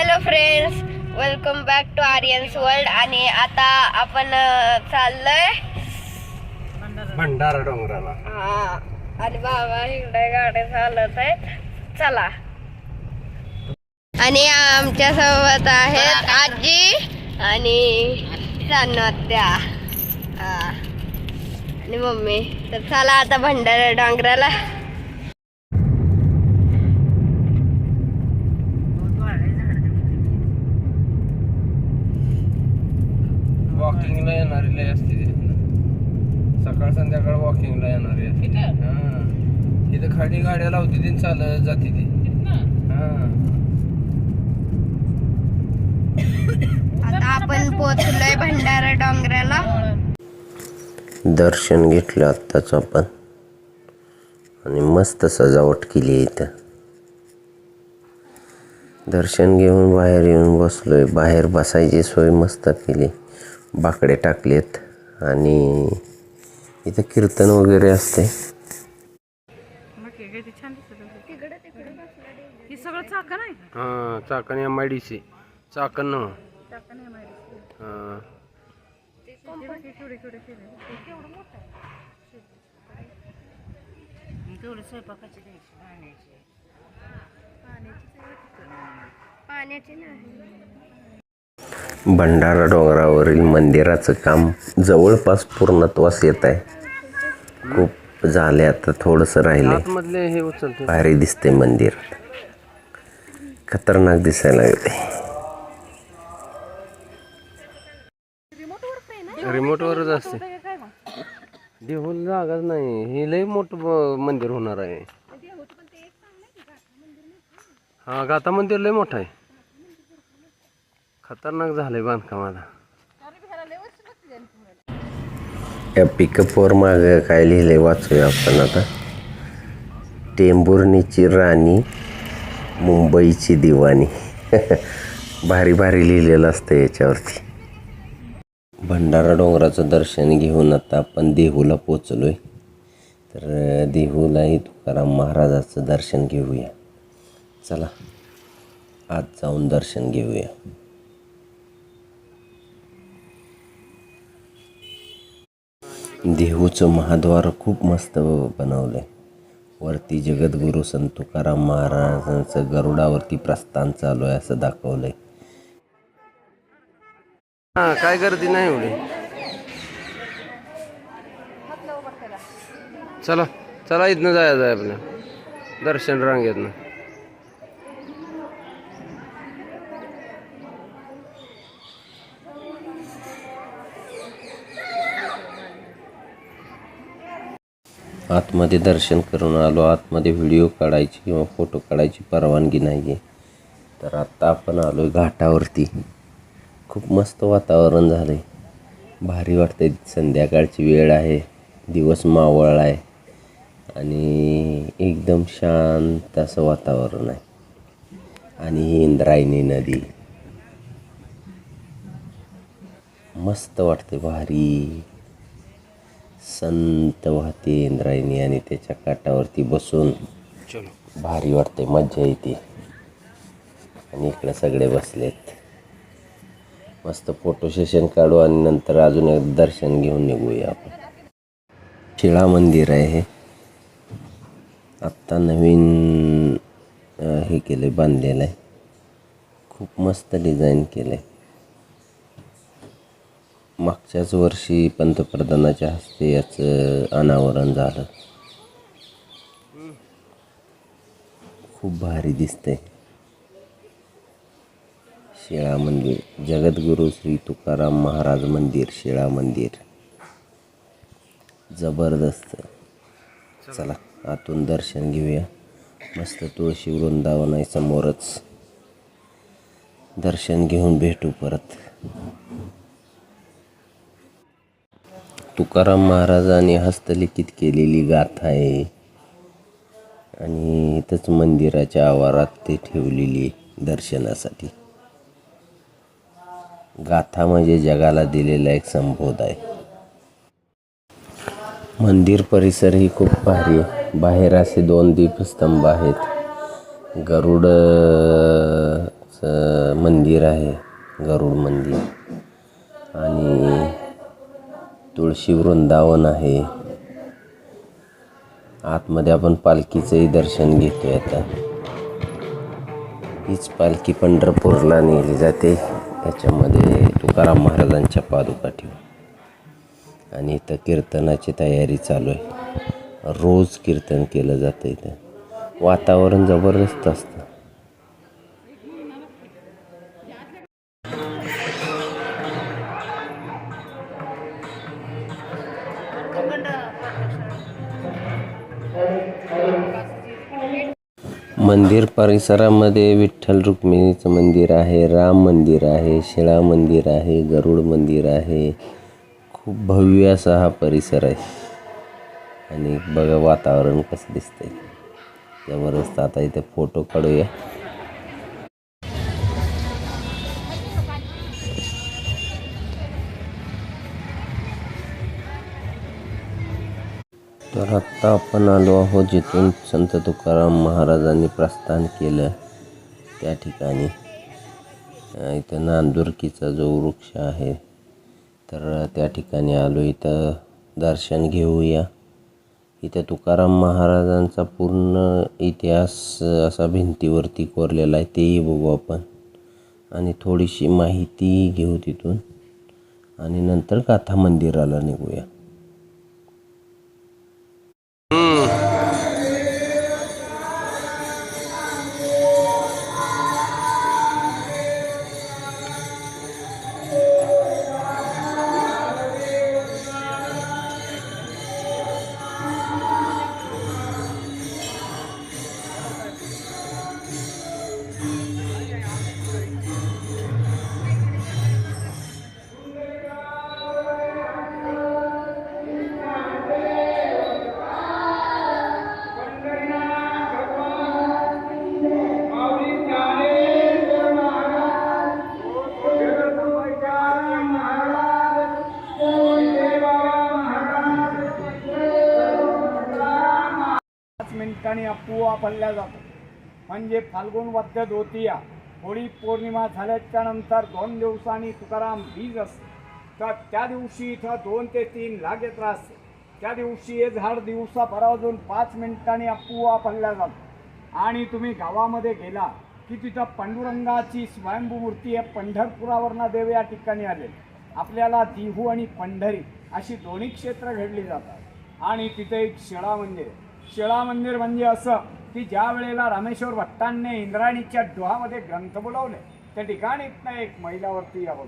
Hello friends welcome back to Aryan's world आणि आता आपण चाललोय. भंडारा डोंगराला. हा. आणि बाबा इकडे गाड्या चालत आहेत. चला. आणि आमच्यासोबत आहेत आजी आणि सानत्या हा. आणि मम्मी. तर चला आता भंडारा डोंगराला. वॉकिंगला येणारी लय असते. सकाळ संध्याकाळ वॉकिंगला येणारी असते हा. इथं खाली गाड्या लावते ती चालत जाते ती हा. आता आपण पोचलोय भंडारा डोंगराला. दर्शन घेतलं आत्ताच आपण. आणि मस्त सजावट केली आहे इथं. दर्शन घेऊन बाहेर येऊन बसलोय. बाहेर बसायची सोय मस्त केली. बाकडे टाकलेत आणि इथं कीर्तन वगैरे असते हे सगळं चाकण हा M I D C Chakan. हा. पाण्याची नाही. भंडारा डोंगरावरील मंदिराचं काम जवळपास पूर्णत्वास येत आहे. खूप झाले आता थोडंसं राहिले. हे भारी दिसते मंदिर. खतरनाक दिसायला लागते रिमोट वरच असते. देहूला जागाच नाही. हे लय मोठं मंदिर होणार आहे. हा गाता मंदिर लय मोठं आहे. खतरनाक झालंय बांधकामाला या पिकअपवर माग काय लिहिलंय वाचूया आपण आता. टेंभुर्णीची राणी मुंबईची दिवाणी. भारी भारी लिहिलेलं असतं याच्यावरती. भंडारा डोंगराचं दर्शन घेऊन आता आपण देहूला पोचलोय. तर देहूलाही तुकाराम महाराजाचं दर्शन घेऊया. चला आज जाऊन दर्शन घेऊया. देहूचं महाद्वार खूप मस्त बनवलं आहे वरती जगद्गुरू संत तुकाराम महाराजांचं गरुडावरती प्रस्थान चालू आहे असं दाखवलं आहे हा काय गर्दी नाही एवढी. चला चला इथनं जायचं आहे आपल्या. दर्शन रांगेतनं. आतमध्ये दर्शन करून आलो. आतमध्ये व्हिडिओ काढायची किंवा फोटो काढायची परवानगी नाही आहे तर आत्ता आपण आलो आहे घाटावरती. खूप मस्त वातावरण झालं आहे भारी वाटतं आहे संध्याकाळची वेळ आहे. दिवस मावळला आहे. आणि एकदम शांत असं वातावरण आहे. आणि ही इंद्रायणी नदी. मस्त वाटते भारी. संत वाहते इंद्रायणी आणि त्याच्या काठावरती बसून भारी वाटते मज्जा येते. आणि इकडे सगळे बसलेत. मस्त फोटो सेशन काढू आणि नंतर अजून एक दर्शन घेऊन निघूया आपण. शिळा मंदिर आहे हे. आत्ता नवीन हे केलं आहे बांधलेलं आहे. खूप मस्त डिझाईन केलं आहे मागच्याच वर्षी पंतप्रधानाच्या हस्ते याचं अनावरण झालं. खूप भारी दिसतंय. शेळा मंदिर जगद्गुरू श्री तुकाराम महाराज मंदिर शेळा मंदिर. जबरदस्त. चला आतून दर्शन घेऊया. मस्त तुळशी वृंदावन आहे समोरच. दर्शन घेऊन भेटू परत. तुकाराम महाराजांनी हस्तलिखित केलेली गाथा आहे. आणि इथंच मंदिराच्या आवारात ते ठेवलेली दर्शनासाठी. गाथा म्हणजे जगाला दिलेला एक संबोध आहे. मंदिर परिसरही खूप भारी आहे. बाहेर असे दोन दीपस्तंभ आहेत. गरुड मंदिर आहे. गरुड मंदिर आणि तुळशी वृंदावन आहे. आतमध्ये आपण पालखीचंही दर्शन घेतोय आता. हीच पालखी पंढरपूरला नेली जाते. त्याच्यामध्ये तुकाराम महाराजांच्या पादुका ठेवून आणि इथं कीर्तनाची तयारी चालू आहे. रोज कीर्तन केलं जातं इथं. वातावरण जबरदस्त असतं. मंदिर परिसरामध्ये विठ्ठल रुक्मिणीचं मंदिर आहे राम मंदिर आहे शिळा मंदिर आहे गरुड मंदिर आहे. खूप भव्य असा हा परिसर आहे. आणि बघा वातावरण कसं दिसतंय. जबरदस्त. आता इथे फोटो काढूया. तर आत्ता आपण आलो आहोत जिथून संत तुकाराम महाराजांनी प्रस्थान केलं त्या ठिकाणी. इथं नांदुरकीचा जो वृक्ष आहे तर त्या ठिकाणी आलो. इथं दर्शन घेऊया. इथं तुकाराम महाराजांचा पूर्ण इतिहास असा भिंतीवरती कोरलेला आहे तेही बघू आपण. आणि थोडीशी माहिती घेऊ तिथून. आणि नंतर गाथा मंदिराला निघूया. मिनिटांनी भरल्या जातो. म्हणजे फाल्गुन वद्य द्वितीया होळी पौर्णिमा झाल्याच्यानंतर दोन दिवसांनी तुकाराम बीज असते. तर त्या दिवशी इथं दोन ते तीन लागेत असते त्या दिवशी हे झाड दिवसा वाजून पाच मिनिटांनी अपुवा पडल्या जातो. आणि तुम्ही गावामध्ये गेला की तिथं पांडुरंगाची स्वयंभू मूर्ती आहे पंढरपुरावरनं देव या ठिकाणी आले आपल्याला दिहू आणि पंढरी अशी दोन्ही क्षेत्र घडली जातात. आणि तिथे एक शिळा मंदिर शिळा मंदिर म्हणजे असं की ज्या वेळेला रामेश्वर भट्टांनी इंद्रायणीच्या डोहामध्ये ग्रंथ बोलवले त्या ठिकाणी एक महिलावरती यावं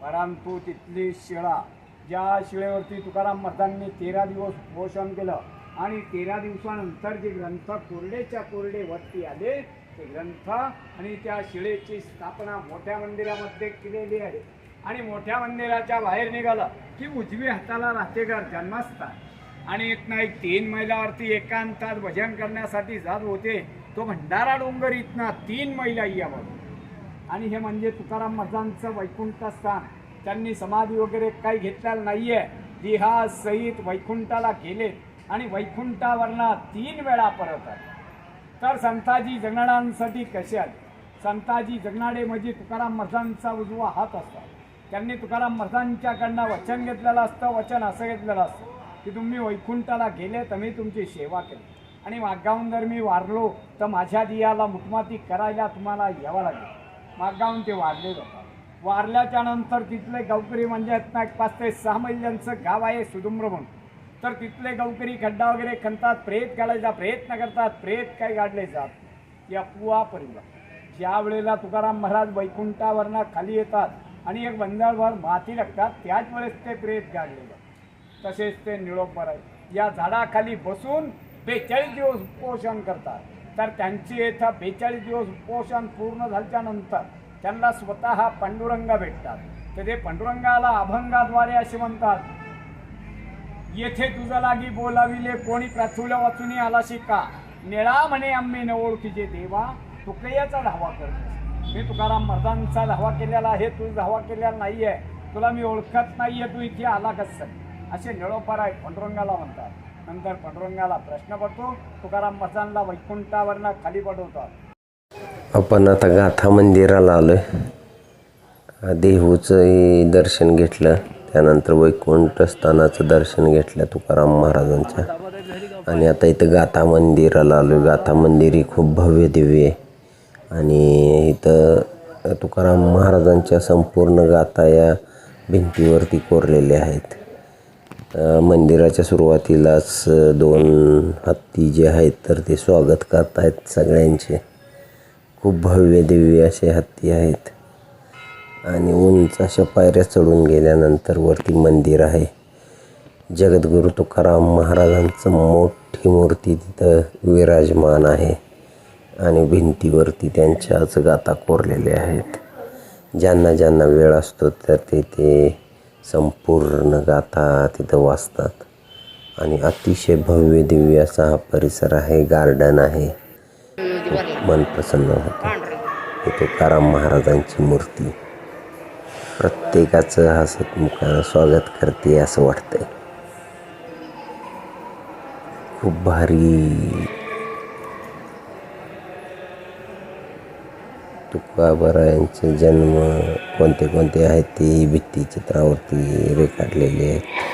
परंतु तिथली शिळा ज्या शिळेवरती तुकाराम महाराजांनी तेरा दिवस उपोषण केलं आणि तेरा दिवसानंतर जे ग्रंथ कोरडेच्या कोरडे वरती आले ते ग्रंथ आणि त्या शिळेची स्थापना मोठ्या मंदिरामध्ये केलेली आहे. आणि मोठ्या मंदिराच्या बाहेर निघालं की उजवी हाताला राहतेकर जन्मस्थान आणि इथनं एक तीन मैलावरती एकांतात भजन करण्यासाठी जात होते. तो भंडारा डोंगर इथनं तीन मैला यावं. आणि हे म्हणजे तुकाराम महाराजांचं वैकुंठ स्थान. त्यांनी समाधी वगैरे काही घेतलेलं आहे देहा सहित वैकुंठाला गेले आणि वैकुंठावरनं तीन वेळा परत आले. तर संताजी जगणाडांसाठी कसे आले? संताजी जगणाडे म्हणजे तुकाराम महाराजांचा उजवा हात असतात त्यांनी तुकाराम महाराजांच्याकडनं वचन घेतलेलं असतं. वचन असं घेतलेलं असतं. की तुम्ही वैकुंठाला गेले तर मी तुमची सेवा केली. आणि मागगावून जर मी वारलो तर माझ्या दियाला मुठमाती करायला तुम्हाला यावं लागेल. मागगावून ते वारले जातात वारल्याच्या नंतर तिथले गावकरी म्हणजे ना एक पाच ते सहा मैल्यांचं गाव आहे सुदुम्र म्हणून. तर तिथले गावकरी खड्डा वगैरे खणतात प्रेत काढायचा प्रयत्न करतात प्रेत काय काढले जात या पुवा परिवार. ज्या वेळेला तुकाराम महाराज वैकुंठावरनं खाली येतात आणि एक बंदळभर माती लागतात त्याच वेळेस ते प्रेत काढले जातात. तसेच ते निळोपर आहे या झाडाखाली बसून बेचाळीस दिवस उपोषण करतात. तर त्यांची इथं बेचाळीस दिवस उपोषण पूर्ण झाल्याच्यानंतर त्यांना स्वतः पांडुरंग भेटतात. तर ते पांडुरंगाला अभंगाद्वारे असे म्हणतात येथे तुझा लागी बोलाविले कोणी प्रथुल वाचून आला शिका. निळा म्हणे आम्ही न ओळखीचे देवा तुकयाचा धावा करतो. मी तुकाराम मर्दांचा धावा केलेला आहे तू धावा केलेला नाही आहे तुला मी ओळखत नाही आहे तू इथे आला कसं? असे निळोपराय पंडुरंगाला म्हणतात. नंतर पंडुरंगाला प्रश्न पडतो तुकाराम महाराजांना वैकुंठावरनं खाली पडवतात. आपण आता गाथा मंदिराला आलो आहे देहूचंही दर्शन घेतलं त्यानंतर वैकुंठ स्थानाचं दर्शन घेतलं तुकाराम महाराजांच्या. आणि आता इथं गाथा मंदिराला आलो गाथा मंदिर ही खूप भव्य दिव्य आहे. आणि इथं तुकाराम महाराजांच्या संपूर्ण गाथा या भिंतीवरती कोरलेल्या आहेत. मंदिराच्या सुरुवातीलाच दोन हत्ती जे आहेत तर ते स्वागत करत आहेत सगळ्यांचे. खूप भव्य दिव्य असे हत्ती आहेत. आणि उंच अशा पायऱ्या चढून गेल्यानंतर वरती मंदिर आहे. जगद्गुरू तुकाराम महाराजांचं मोठी मूर्ती तिथं विराजमान आहे. आणि भिंतीवरती त्यांच्याच गाथा कोरलेल्या आहेत. ज्यांना ज्यांना वेळ असतो तर ते ते संपूर्ण गाथा तिथं वाचतात. आणि अतिशय भव्य दिव्य असा हा परिसर आहे गार्डन आहे. खूप मन प्रसन्न होतं. हे तुकाराम महाराजांची मूर्ती. प्रत्येकाचं हसतमुखानं स्वागत करते असं वाटतंय. खूप भारी तुकाबरायांचे जन्म कोणते कोणते आहेत ते भित्ती चित्रावरती रेखाटलेले आहेत